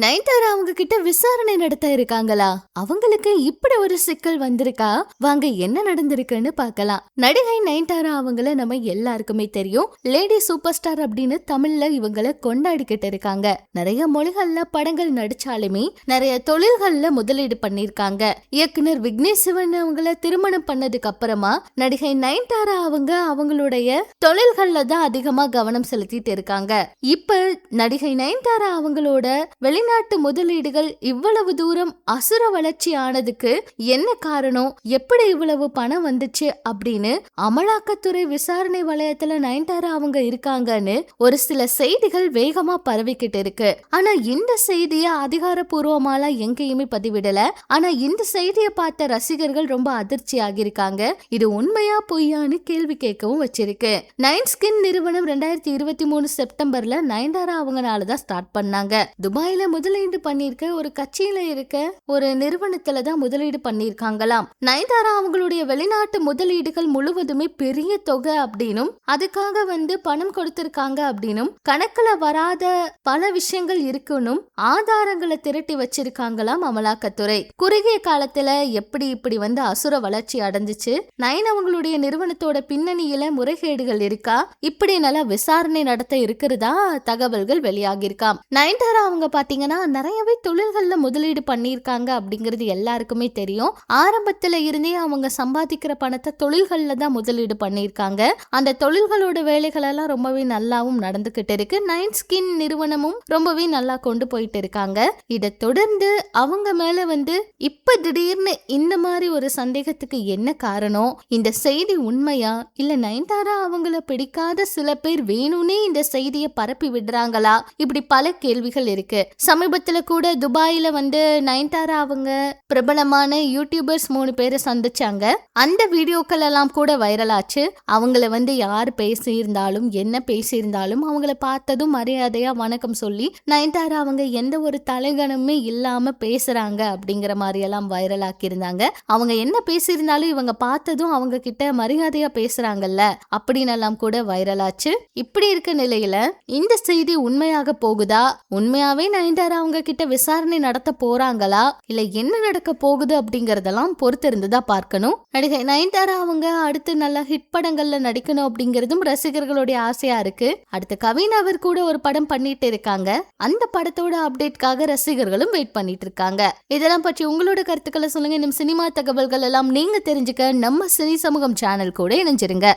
நயன்தாரா அவங்க கிட்ட விசாரணை நடத்த இருக்காங்களா? அவங்களுக்கு இப்படி ஒரு சிக்கல் வந்திருக்கா? வாங்க என்ன நடந்திருக்குன்னு பார்க்கலாம். நடிகை நயன்தாரா அவங்கள நம்ம எல்லாருக்குமே தெரியும். லேடி சூப்பர் ஸ்டார் அப்படின்னு தமிழ்ல இவங்கள கொண்டாடிக்கிட்டு இருக்காங்க. நிறைய மொழிகள்ல படங்கள் நடிச்சாலுமே நிறைய தொழில்கள்ல முதலீடு பண்ணிருக்காங்க இயக்குனர் விக்னேஷ் சிவன் அவங்கள திருமணம் பண்ணதுக்கு அப்புறமா நடிகை நயன்தாரா அவங்க அவங்களுடைய தொழில்கள்ல தான் அதிகமா கவனம் செலுத்திட்டு இருக்காங்க. இப்ப நடிகை நயன்தாரா அவங்களோட வெளி வெளிநாட்டு முதலீடுகள் இவ்வளவு தூரம் அசுர வளர்ச்சி ஆனதுக்கு என்ன காரணம்? எப்படி இவ்வளவு பணம் வந்துச்சு அப்படின்னு அமலாக்கத்துறை விசாரணை வலயத்துல நயன்தாரா அவங்க இருக்காங்கன்னு ஒரு சில செய்திகள் வேகமா பரவிக்கிட்டு இருக்கு. ஆனா இந்த செய்திய அதிகாரப்பூர்வமாலாம் எங்கேயுமே பதிவிடல. ஆனா இந்த செய்தியை பார்த்த ரசிகர்கள் ரொம்ப அதிர்ச்சி ஆகியிருக்காங்க இது உண்மையா பொய்யான்னு கேள்வி கேட்கவும் வச்சிருக்கு. நைன் ஸ்கின் நிறுவனம் ரெண்டாயிரத்தி இருபத்தி மூணு செப்டம்பர்ல நயன்தாரா அவங்கனால தான் ஸ்டார்ட் பண்ணாங்க. துபாயில முதலீடு பண்ணியிருக்க ஒரு கட்சியில இருக்க ஒரு நிறுவனத்துல தான் முதலீடு பண்ணியிருக்காங்களாம். நயன்தாரா அவங்களுடைய வெளிநாட்டு முதலீடுகள் முழுவதுமே பெரிய தொகை அப்படின்னும் அதுக்காக வந்து பணம் கொடுத்திருக்காங்க அப்படின்னும் கணக்குல வராத பல விஷயங்கள் இருக்குன்னும் ஆதாரங்களை திரட்டி வச்சிருக்காங்களாம் அமலாக்கத்துறை. குறுகிய காலத்துல எப்படி இப்படி வந்து அசுர வளர்ச்சி அடைஞ்சிச்சு? நயன் அவங்களுடைய நிறுவனத்தோட பின்னணியில முறைகேடுகள் இருக்கா? இப்படி நல்லா விசாரணை நடத்த இருக்கிறதா? தகவல்கள் வெளியாகியிருக்காம். நயன்தாரா அவங்க பார்த்தீங்கன்னா நிறையவே தொழில்கள்ல முதலீடு பண்ணியிருக்காங்க அப்படிங்கிறது எல்லாருக்குமே தெரியும். ஆரம்பத்துல இருந்தே அவங்க சம்பாதிக்கிற பணத்தை தொழில்கள்ல தான் முதலீடு பண்ணியிருக்காங்க. அந்த தொழில்களோட வேலைகள் எல்லாம் ரொம்பவே நல்லாவும் நடந்துகிட்டு இருக்கு. நைன் ஸ்கின் நிறுவனமும் ரொம்பவே நல்லா கொண்டு போயிட்டு இருக்காங்க. இதை தொடர்ந்து அவங்க மேல வந்து இப்ப திடீர்னு இந்த மாதிரி ஒரு சந்தேகத்துக்கு என்ன காரணம்? இந்த செய்தி உண்மையா? இல்ல நயன்தாரா அவங்கள பிடிக்காத சில பேர் வேணும்னே இந்த செய்தியை பரப்பி விடுறாங்களா? இப்படி பல கேள்விகள் இருக்கு. சமீபத்துல கூட துபாயில வந்து நயன்தாரா அவங்க பிரபலமான யூடியூபர்ஸ் மூணு பேரை சந்திச்சாங்க. அந்த வீடியோக்கள் எல்லாம் கூட வைரல் ஆச்சு. அவங்கள வந்து யார் பேசியிருந்தாலும் என்ன பேசியிருந்தாலும் அவங்கள பார்த்ததும் மரியாதையா வணக்கம் சொல்லி நயன்தாரா அவங்க எந்த ஒரு தலைகணமே இல்லாம பேசுறாங்க அப்படிங்கிற மாதிரி எல்லாம் வைரல் ஆக்கியிருந்தாங்க. அவங்க என்ன பேசியிருந்தாலும் இவங்க பார்த்ததும் அவங்க கிட்ட மரியாதையா பேசுறாங்கல்ல அப்படின்னு எல்லாம் கூட வைரல் ஆச்சு. இப்படி இருக்க நிலையில இந்த செய்தி உண்மையாக போகுதா? உண்மையாவே நயன்தாரா அவங்க கிட்ட விசாரணை நடத்த போறாங்களா? இல்ல என்ன நடக்க போகுது அப்படிங்கறதெல்லாம் பொறுத்து இருந்துதா பார்க்கணும். நடிகை நயன்தாரா அவங்க அடுத்து நல்ல ஹிட் படங்கள்ல நடிக்கணும் அப்படிங்கறதும் ரசிகர்களுடைய ஆசையா இருக்கு. அடுத்து கவினாவர் கூட ஒரு படம் பண்ணிட்டு இருக்காங்க. அந்த படத்தோட அப்டேட்காக ரசிகர்களும் வெயிட் பண்ணிட்டு இருக்காங்க. இதெல்லாம் பற்றி உங்களோட கருத்துக்களை சொல்லுங்க. இன்னும் சினிமா தகவல்கள் எல்லாம் நீங்க தெரிஞ்சுக்க நம்ம சினி சமூகம் சேனல் கூட இணைஞ்சிருங்க.